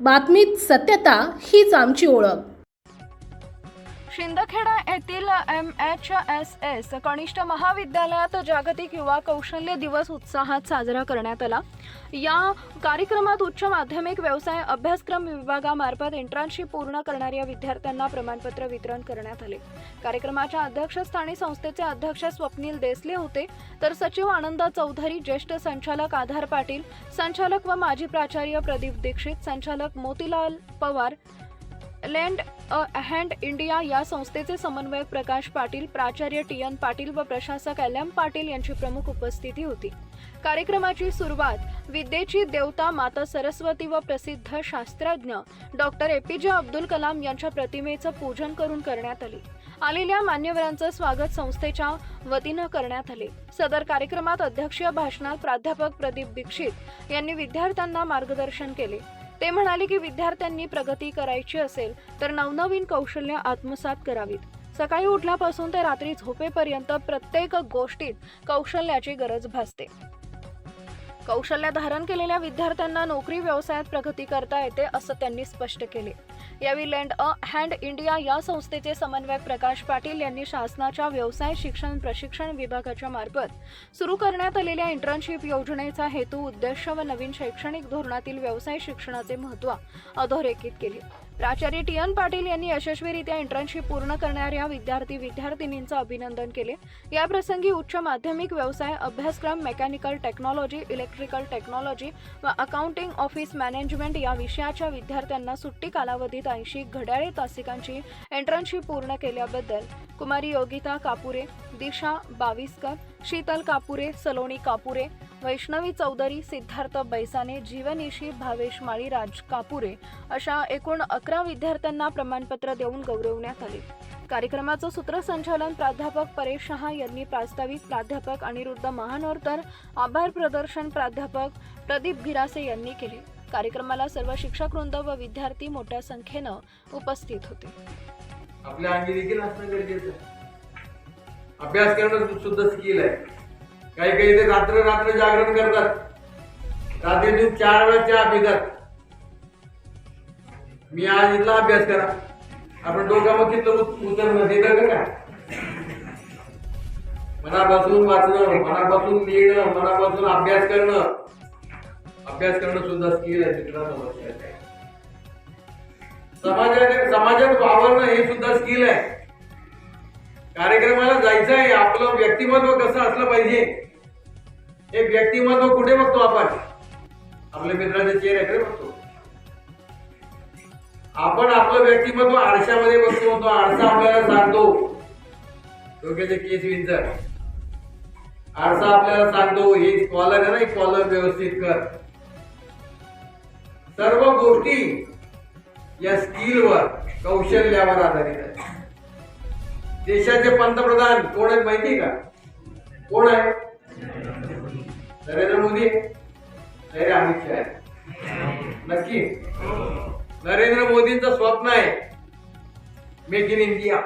बातमीत सत्यता हीच आमची ओळख. शिंदखेडा येथील एम एच एस एस कनिष्ठ महाविद्यालयात जागतिक युवा कौशल्य दिवस उत्साहात साजरा करण्यात आला. या कार्यक्रमात उच्च माध्यमिक व्यवसाय अभ्यासक्रम विभागामार्फत इंटर्नशिप पूर्ण करणाऱ्या विद्यार्थ्यांना प्रमाणपत्र वितरण करण्यात आले. कार्यक्रमाच्या अध्यक्षस्थानी संस्थेचे अध्यक्ष स्वप्नील देसले होते. तर सचिव आनंद चौधरी ज्येष्ठ संचालक आधार पाटील संचालक व माजी प्राचार्य प्रदीप दीक्षित संचालक Motilal Pawar lend a hand India या संस्थेचे समन्वयक प्रकाश पाटील प्राचार्य टी एन पाटील व प्रशासक एल एम पाटील यांची प्रमुख उपस्थिती होती. कार्यक्रमाची सुरुवात विद्येची देवता माता सरस्वती व प्रसिद्ध शास्त्रज्ञ डॉक्टर ए पी जे अब्दुल कलाम यांच्या प्रतिमेचं पूजन करून करण्यात आली. आलेल्या मान्यवरांचं स्वागत संस्थेच्या वतीनं करण्यात आले. सदर कार्यक्रमात अध्यक्षीय भाषणात प्राध्यापक प्रदीप दीक्षित यांनी विद्यार्थ्यांना मार्गदर्शन केले. ते म्हणाले की विद्यार्थ्यांनी प्रगती करायची असेल तर नवनवीन कौशल्य आत्मसात करावीत. सकाळी उठल्यापासून ते रात्री झोपेपर्यंत प्रत्येक गोष्टीत कौशल्याची गरज भासते. कौशल्य धारण केलेल्या विद्यार्थ्यांना नोकरी व्यवसायात प्रगती करता येते असं त्यांनी स्पष्ट केले. यावेळी लँड अ हँड इंडिया या संस्थेचे समन्वयक प्रकाश पाटील यांनी शासनाच्या व्यवसाय शिक्षण प्रशिक्षण विभागाच्या मार्फत सुरू करण्यात आलेल्या इंटर्नशिप योजनेचा हेतू उद्देश व नवीन शैक्षणिक धोरणातील व्यवसाय शिक्षणाचे महत्त्व अधोरेखित केले. प्राचार्य टी एन पाटील यांनी यशस्वीरित्या इंटर्नशिप पूर्ण करणाऱ्या विद्यार्थी विद्यार्थिनींचं अभिनंदन केले. या प्रसंगी उच्च माध्यमिक व्यवसाय अभ्यासक्रम मेकॅनिकल टेक्नॉलॉजी इलेक्ट्रिकल टेक्नॉलॉजी व अकाउंटिंग ऑफिस मॅनेजमेंट या विषयाच्या विद्यार्थ्यांना सुट्टी कालावधीत ऐंशी घड्याळे तासिकांची इंटर्नशिप पूर्ण केल्याबद्दल कुमारी योगिता कापुरे दिशा बाविस्कर शीतल कापुरे सलोनी कापुरे वैष्णवी चौधरी सिद्धार्थ बैसाने जीवनीशी भावेश माळीराज कापुरे अशा एकूण अकरा विद्यार्थ्यांना प्रमाणपत्र देऊन गौरवण्यात आले. कार्यक्रमाचं सूत्रसंचालन प्राध्यापक परेश शहा यांनी प्रास्ताविक प्राध्यापक अनिरुद्ध महानोर तर आभार प्रदर्शन प्राध्यापक प्रदीप गिरासे यांनी केले. कार्यक्रमाला सर्व शिक्षक वृंद व विद्यार्थी मोठ्या संख्येनं उपस्थित होते. आपल्या अंगी देखील असणं गरजेचं अभ्यास करणं सुद्धा स्किल आहे. काही काही ते रात्र रात्र जागरण करतात. रात्री चार वेळा चहा पितात. मी आज इथला अभ्यास करा. आपण डोक्यामध्ये किती उतरणं देतं का मनापासून वाचणं मनापासून लिहिणं मनापासून अभ्यास करणं. अभ्यास करणं सुद्धा स्किल आहे मित्रांनो समाजाने समाजात समाजात वावरणं हे सुद्धा स्किल आहे. कार्यक्रमाला जायचं आहे आपलं व्यक्तिमत्व कसं असलं पाहिजे? हे व्यक्तिमत्व कुठे बघतो आपण? आपल्या मित्राच्या चेहऱ्याकडे बघतो. आपण आपलं व्यक्तिमत्व आरशामध्ये बघतो तो आरसा आपल्याला सांगतो. डोक्याचे केस विंचर. आरसा आपल्याला सांगतो हे कॉलर आहे ना कॉलर व्यवस्थित कर. सर्व गोष्टी या स्किलवर कौशल्यावर आधारित आहे देशाचे पंतप्रधान कोण आहेत माहिती का? कोण आहे? नरेंद्र मोदी नाही अमित शहा नक्की. नरेंद्र मोदींचं स्वप्न आहे मेक इन इंडिया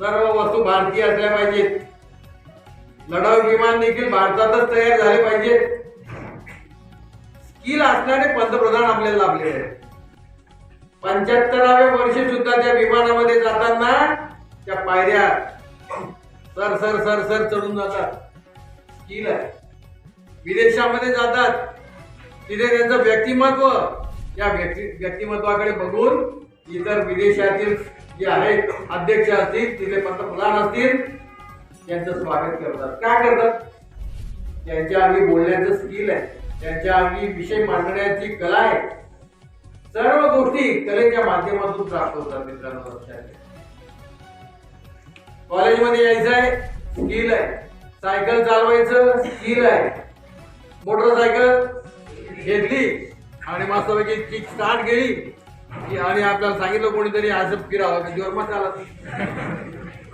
सर्व वस्तू भारतीय असल्या पाहिजेत. लढाऊ विमान देखील भारतातच तयार झाले पाहिजे. स्किल असणारे पंतप्रधान आपल्याला लाभले आहेत. पंच्याहत्तराव्या वर्षी सुद्धा त्या विमानामध्ये जाताना त्या पायऱ्या सर सर सर सर चढून जातात. स्किल आहे. विदेशामध्ये जातात. तिथे त्यांचं व्यक्तिमत्व या व्यक्ती व्यक्तिमत्वाकडे बघून इतर विदेशातील जे आहेत अध्यक्ष असतील तिथे पंतप्रधान असतील त्यांचं स्वागत करतात. काय करतात? त्यांच्या अंगी बोलण्याचं स्किल आहे. त्यांच्या अंगी विषय मांडण्याची कला आहे. सर्व गोष्टी कलेच्या माध्यमातून प्राप्त होतात मित्रांनो लक्षात घ्या. कॉलेजमध्ये यायचं आहे स्किल आहे. सायकल चालवायचं स्किल आहे. मोटरसायकल घेतली आणि मस्तपैकी किक स्टार्ट गेली की आणि आपल्याला सांगितलं कोणीतरी असं फिरावं की जोर मत आला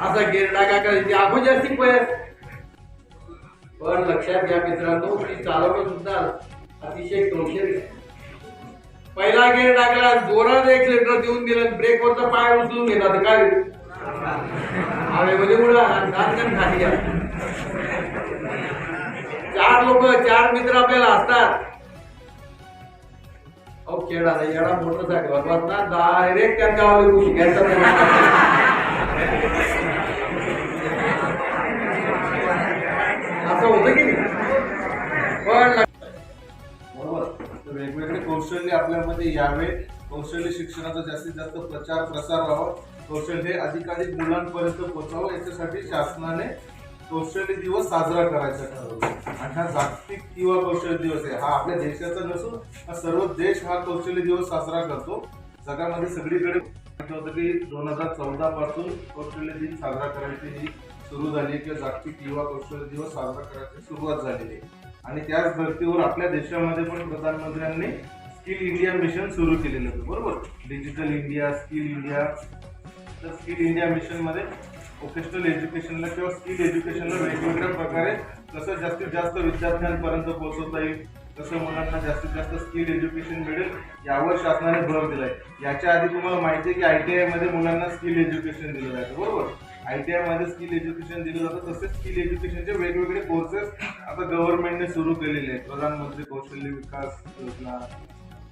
असा गेर टाका करायची आपण जास्ती पय पण लक्षात घ्या मित्रांनो ती चालवणं सुद्धा अतिशय कौशल्य आहे. पहिला गेअर टाकला जोरात एक लिटर देऊन दिलं ब्रेकवरचा पाय उचलून गेला तर काय? होईल? म्हणजे उडा खाली घ्या चार लोक चार मित्र आपल्याला असतात अहो केडा नाही येडा मोटरसायकल. ना डायरेक्ट त्या गावाला येऊ असं होतं की पण बरोबर. वेगवेगळे कौशल्य आपल्यामध्ये यावे. कौशल्य शिक्षणाचा जास्तीत जास्त प्रचार प्रसार व्हावा. कौशल्य हे अधिकाधिक मुलांपर्यंत पोहोचावं याच्यासाठी शासनाने कौशल्य दिवस साजरा करायचा ठरवला. आणि हा जागतिक किंवा कौशल्य दिवस आहे. हा आपल्या देशाचा नसून हा सर्व देश हा कौशल्य दिवस साजरा करतो. जगामध्ये सगळीकडे होतं की दोन हजार चौदा पासून कौशल्य दिन साजरा करायची ही सुरू झाली किंवा जागतिक युवा कौशल्य दिवस साजरा करायची सुरुवात झालेली आहे. आणि त्याच धर्तीवर आपल्या देशामध्ये पण प्रधानमंत्र्यांनी स्किल इंडिया मिशन सुरू केलेलं होतं. बरोबर? डिजिटल इंडिया स्किल इंडिया तर स्किल इंडिया मिशनमध्ये वोकेशनल एज्युकेशनला किंवा स्किल एज्युकेशनला वेगवेगळ्या प्रकारे कसं जास्तीत जास्त विद्यार्थ्यांपर्यंत पोहोचवता येईल कसं मुलांना जास्तीत जास्त स्किल एज्युकेशन मिळेल यावर शासनाने भर आहे याच्या आधी तुम्हाला माहिती आहे की आय टी मध्ये मुलांना स्किल एज्युकेशन दिलं जातं बरोबर? आय टी मध्ये स्किल एज्युकेशन दिलं जातं तसेच स्किल एज्युकेशनचे वेगवेगळे कोर्सेस आता गव्हर्नमेंटने सुरू केलेले आहेत. प्रधानमंत्री कौशल्य विकास योजना